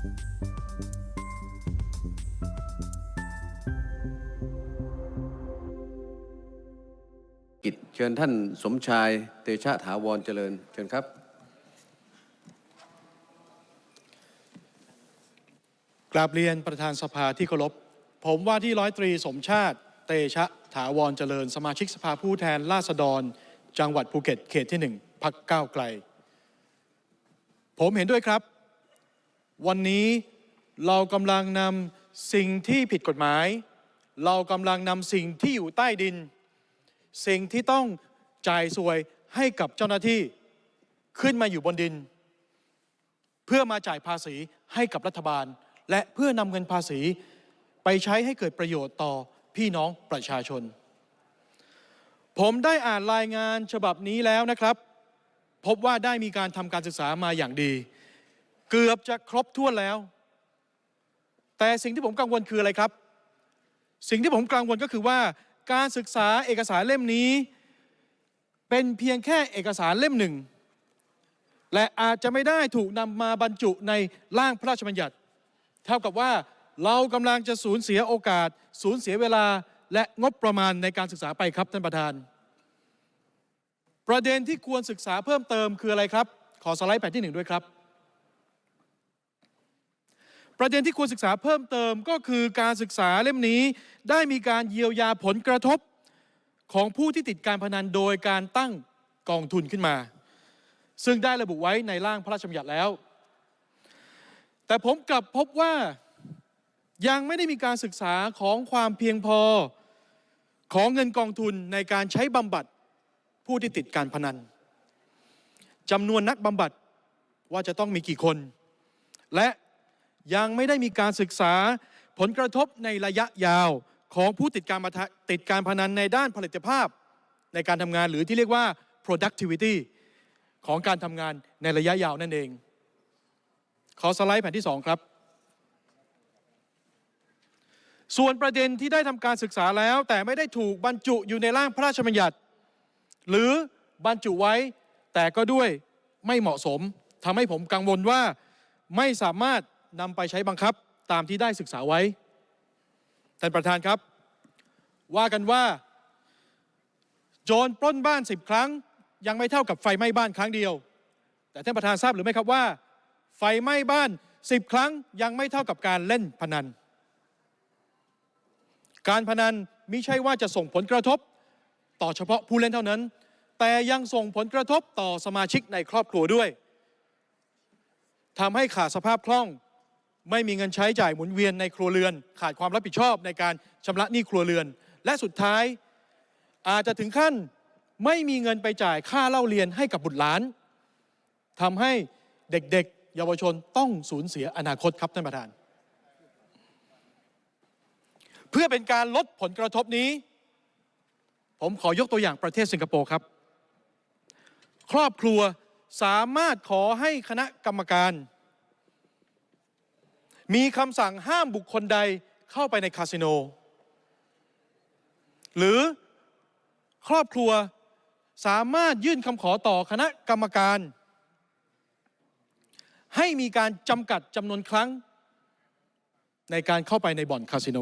กิจเชิญท่านสมชาย เตชะถาวรเจริญ เชิญครับ กราบเรียนประธานสภาที่เคารพ ผมว่าที่ร้อยตรีสมชาติ เตชะถาวรเจริญ สมาชิกสภาผู้แทนราษฎร จังหวัดภูเก็ตเขตที่หนึ่งพักก้าวไกล ผมเห็นด้วยครับ วันนี้เรากำลังนำสิ่งที่ผิดกฎหมาย เรากำลังนำสิ่งที่อยู่ใต้ดิน สิ่งที่ต้องจ่ายสวยให้กับเจ้าหน้าที่ขึ้นมาอยู่บนดิน เพื่อมาจ่ายภาษีให้กับรัฐบาล และเพื่อนำเงินภาษีไปใช้ให้เกิดประโยชน์ต่อพี่น้องประชาชน ผมได้อ่านรายงานฉบับนี้แล้วนะครับ พบว่าได้มีการทำการศึกษามาอย่างดี เกือบจะครบถ้วนแล้ว แต่สิ่งที่ผมกังวลคืออะไรครับ สิ่งที่ผมกังวลก็คือว่า การศึกษาเอกสารเล่มนี้ เป็นเพียงแค่เอกสารเล่มหนึ่ง และอาจจะไม่ได้ถูกนำมาบรรจุในร่างพระราชบัญญัติ เท่ากับว่าเรากำลังจะสูญเสียโอกาส สูญเสียเวลาและงบประมาณในการศึกษาไปครับท่านประธาน ประเด็นที่ควรศึกษาเพิ่มเติมคืออะไรครับ ขอสไลด์แผ่นที่หนึ่งด้วยครับ ประเด็นที่ควรศึกษาเพิ่มเติมก็คือการศึกษาเล่มนี้ได้มีการเยียวยาผลกระทบของผู้ที่ติดการพนันโดยการตั้งกองทุนขึ้นมา ซึ่งได้ระบุไว้ในร่างพระราชบัญญัติแล้ว แต่ผมกลับพบว่ายังไม่ได้มีการศึกษาของความเพียงพอของเงินกองทุนในการใช้บำบัดผู้ที่ติดการพนันจำนวนนักบำบัดว่าจะต้องมีกี่คน และ ยังไม่ได้มีการศึกษาผลกระทบในระยะยาวของผู้ติดการติดการพนันในด้านผลิตภาพ ในการทำงานหรือที่เรียกว่า productivity ของการทำงานในระยะยาวนั่นเอง ขอสไลด์แผ่นที่ 2 ครับ ส่วนประเด็นที่ได้ทำการศึกษาแล้ว แต่ไม่ได้ถูกบรรจุอยู่ในร่างพระราชบัญญัติ หรือบรรจุไว้แต่ก็ด้วยไม่เหมาะสมทำให้ผมกังวลว่าไม่สามารถ นำไปใช้บังคับตามที่ได้ศึกษาไว้ ท่านประธานครับ ว่ากันว่า โจรปล้นบ้านสิบครั้ง ยังไม่เท่ากับไฟไหม้บ้านครั้งเดียว แต่ท่านประธานทราบหรือไม่ครับว่า ไฟไหม้บ้านสิบครั้งยังไม่เท่ากับการเล่นพนัน การพนันมิใช่ว่าจะส่งผลกระทบ ต่อเฉพาะผู้เล่นเท่านั้น แต่ยังส่งผลกระทบต่อสมาชิกในครอบครัวด้วยทำให้ขาดสภาพคล่อง ไม่มีเงินใช้จ่ายหมุนเวียนในครัวเรือน ขาดความรับผิดชอบในการชำระหนี้ครัวเรือน และสุดท้ายอาจจะถึงขั้นไม่มีเงินไปจ่ายค่าเล่าเรียนให้กับบุตรหลานทำให้เด็กๆ เยาวชนต้องสูญเสียอนาคตครับท่านประธาน เพื่อเป็นการลดผลกระทบนี้ ผมขอยกตัวอย่างประเทศสิงคโปร์ครับ ครอบครัวสามารถขอให้คณะกรรมการ มีคำสั่งห้ามบุคคลใดเข้าไปในคาสิโน หรือครอบครัวสามารถยื่นคำขอต่อคณะกรรมการ ให้มีการจำกัดจำนวนครั้ง ในการเข้าไปในบ่อนคาสิโน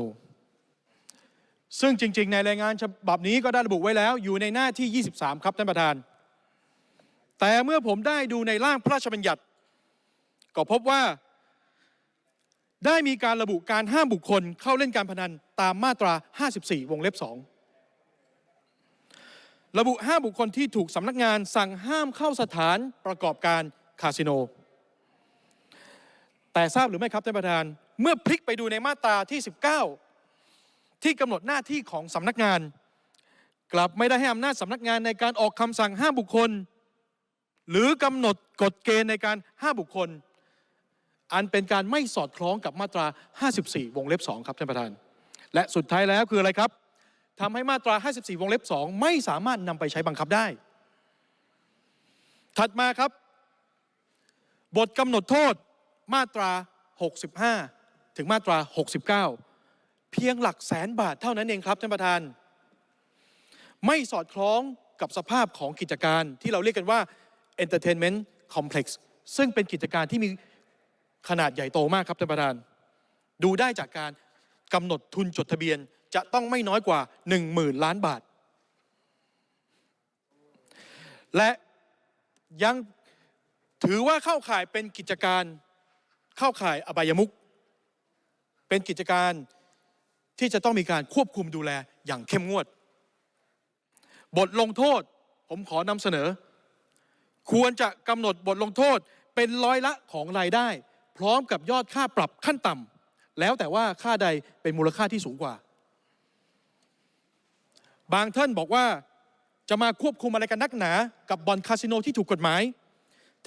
ซึ่งจริง ๆ ในรายงานฉบับนี้ก็ได้ระบุไว้แล้วอยู่ในหน้าที่ 23 ครับท่านประธาน แต่เมื่อผมได้ดูในร่างพระราชบัญญัติ ก็พบว่า ได้มีการระบุการห้ามบุคคลเข้าเล่นการพนันตามมาตรา 54 วงเล็บ 2 ระบุห้ามบุคคลที่ถูกสำนักงานสั่งห้ามเข้าสถานประกอบการคาสิโน แต่ทราบหรือไม่ครับท่านประธาน เมื่อพลิกไปดูในมาตราที่ 19 ที่กำหนดหน้าที่ของสำนักงาน กลับไม่ได้ให้อำนาจสำนักงานในการออกคำสั่งห้ามบุคคล หรือกำหนดกฎเกณฑ์ในการห้ามบุคคล อันเป็นการไม่สอดคล้องกับมาตรา 54 วงเล็บ 2 ครับท่านประธาน และสุดท้ายแล้วคืออะไรครับทำให้มาตรา 54 วงเล็บ 2 ไม่สามารถนำไปใช้บังคับได้ ถัดมาครับ บทกำหนดโทษมาตรา 65 ถึงมาตรา 69 เพียงหลักแสนบาทเท่านั้นเองครับท่านประธาน ไม่สอดคล้องกับสภาพของกิจการที่เราเรียกกันว่า entertainment complex ซึ่งเป็นกิจการที่มี ขนาดใหญ่โตมากครับท่านประธาน ดูได้จากการกำหนดทุนจดทะเบียนจะต้องไม่น้อยกว่า 1 0,000 ล้านบาท และยังถือว่าเข้าข่ายเป็นกิจการเข้าข่ายอบายมุขเป็นกิจการที่จะต้องมีการควบคุมดูแลอย่างเข้มงวด บทลงโทษผมขอนำเสนอ ควรจะกำหนดบทลงโทษเป็นร้อยละของรายได้ พร้อมกับยอดค่าปรับขั้นต่ำแล้วแต่ว่าค่าใดเป็นมูลค่าที่สูงกว่า บางท่านบอกว่าจะมาควบคุมอะไรกันนักหนา กับบ่อนคาสิโนที่ถูกกฎหมาย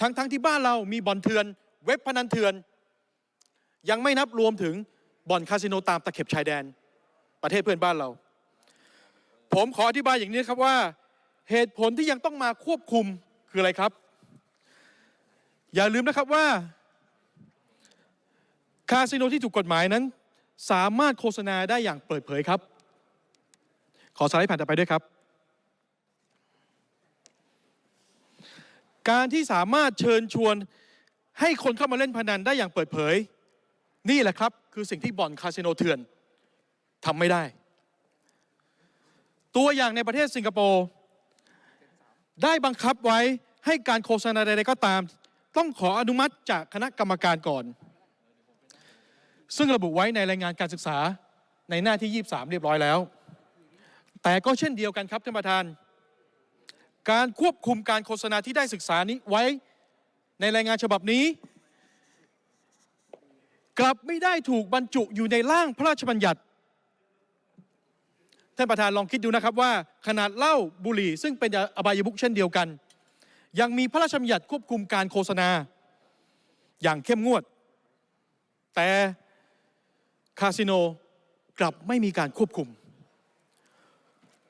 ทั้งๆทที่บ้านเรามีบ่อนเถื่อน เว็บพนันเถื่อน ยังไม่นับรวมถึงบ่อนคาสิโนตามตะเข็บชายแดน ประเทศเพื่อนบ้านเรา ผมขออธิบายอย่างนี้ครับว่า เหตุผลที่ยังต้องมาควบคุมคืออะไรครับ อย่าลืมนะครับว่า คาสิโนที่ถูกกฎหมายนั้น สามารถโฆษณาได้อย่างเปิดเผยครับ ขอสไลด์ผ่านต่อไปด้วยครับ การที่สามารถเชิญชวนให้คนเข้ามาเล่นพนันได้อย่างเปิดเผย นี่แหละครับ คือสิ่งที่บ่อนคาสิโนเถื่อนทำไม่ได้ ตัวอย่างในประเทศสิงคโปร์ได้บังคับไว้ให้การโฆษณาใดๆก็ตาม ต้องขออนุมัติจากคณะกรรมการก่อน ซึ่งระบุไว้ในรายงานการศึกษาในหน้าที่ 23 เรียบร้อยแล้ว แต่ก็เช่นเดียวกันครับท่านประธาน การควบคุมการโฆษณาที่ได้ศึกษานี้ไว้ในรายงานฉบับนี้ กลับไม่ได้ถูกบรรจุอยู่ในร่างพระราชบัญญัติท่านประธานลองคิดดูนะครับว่า ขนาดเหล้าบุหรี่ ซึ่งเป็นอบายมุขเช่นเดียวกัน ยังมีพระราชบัญญัติควบคุมการโฆษณา อย่างเข้มงวด แต่ คาสิโนกลับไม่มีการควบคุม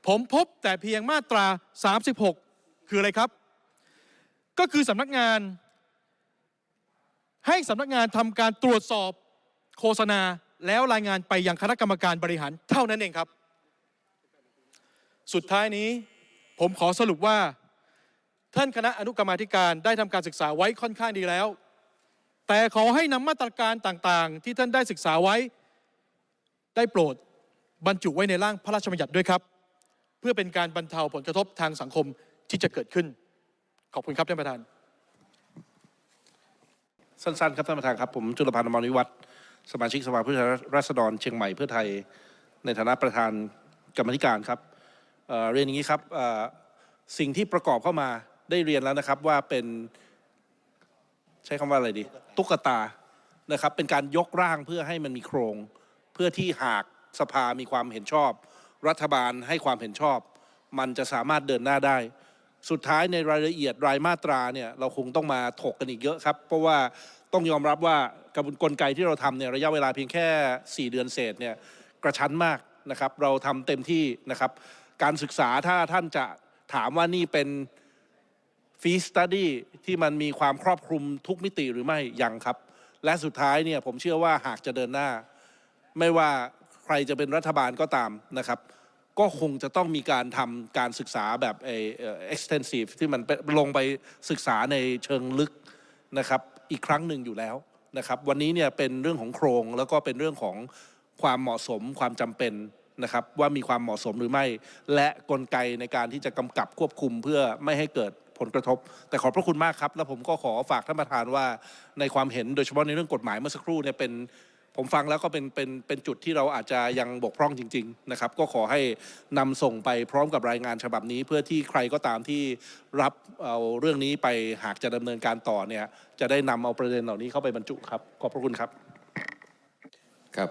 ผมพบแต่เพียงมาตรา 36 คืออะไรครับ ก็คือสำนักงาน ให้สำนักงานทำการตรวจสอบโฆษณาแล้วรายงานไปยังคณะกรรมการบริหารเท่านั้นเองครับ สุดท้ายนี้ผมขอสรุปว่า ท่านคณะอนุกรรมาธิการได้ทำการศึกษาไว้ค่อนข้างดีแล้ว แต่ขอให้นำมาตรการต่างๆ ที่ท่านได้ศึกษาไว้ ได้โปรดบรรจุไว้ในร่างพระราชบัญญัติด้วยครับ เพื่อเป็นการบรรเทาผลกระทบทางสังคมที่จะเกิดขึ้น ขอบคุณครับท่านประธาน สั้นๆ ครับท่านประธานครับ ผมจุลพันธ์อมรวิวัฒน์สมาชิกสภาผู้แทนราษฎรเชียงใหม่เพื่อไทย ในฐานะประธานกรรมธิการครับเเรียนอย่างนี้ครับสิ่งที่ประกอบเข้ามาได้เรียนแล้วนะครับว่าเป็นใช้คำว่าอะไรดี ตุ๊กตานะครับเป็นการยกร่างเพื่อให้มันมีโครง เพื่อที่หากสภามีความเห็นชอบ รัฐบาลให้ความเห็นชอบ มันจะสามารถเดินหน้าได้ สุดท้ายในรายละเอียดรายมาตราเนี่ยเราคงต้องมาถกกันอีกเยอะครับ เพราะว่าต้องยอมรับว่ากระบวนกลไกที่เราทำเนี่ยระยะเวลาเพียงแค่ 4 เดือนเศษเนี่ยกระชั้นมากนะครับ เราทำเต็มที่นะครับ การศึกษาถ้าท่านจะถามว่านี่เป็นฟีสตัดี้ที่มันมีความครอบคลุมทุกมิติหรือไม่ยังครับ และสุดท้ายเนี่ยผมเชื่อว่าหากจะเดินหน้า ไม่ว่าใครจะเป็นรัฐบาลก็ตามนะครับ ก็คงจะต้องมีการทำการศึกษาแบบเอเอ่อ extensive ที่มันเป็นลงไปศึกษาในเชิงลึกนะครับอีกครั้งหนึ่งอยู่แล้วนะครับ วันนี้เนี่ยเป็นเรื่องของโครงแล้วก็เป็นเรื่องของความเหมาะสมความจำเป็นนะครับว่ามีความเหมาะสมหรือไม่ และกลไกในการที่จะกำกับควบคุมเพื่อไม่ให้เกิดผลกระทบ แต่ขอบพระคุณมากครับ แล้วผมก็ขอฝากท่านประธานว่าในความเห็นโดยเฉพาะในเรื่องกฎหมายเมื่อสักครู่เนี่ยเป็น ผมฟังแล้วก็เป็นเป็นเป็นจุดที่เราอาจจะยังบกพร่องจริงๆนะครับก็ขอให้นำส่งไปพร้อมกับรายงานฉบับนี้ เพื่อที่ใครก็ตามที่รับเอาเรื่องนี้ไปหากจะดำเนินการต่อเนี่ยจะได้นำเอาประเด็นเหล่านี้เข้าไปบรรจุครับ ขอบพระคุณครับครับ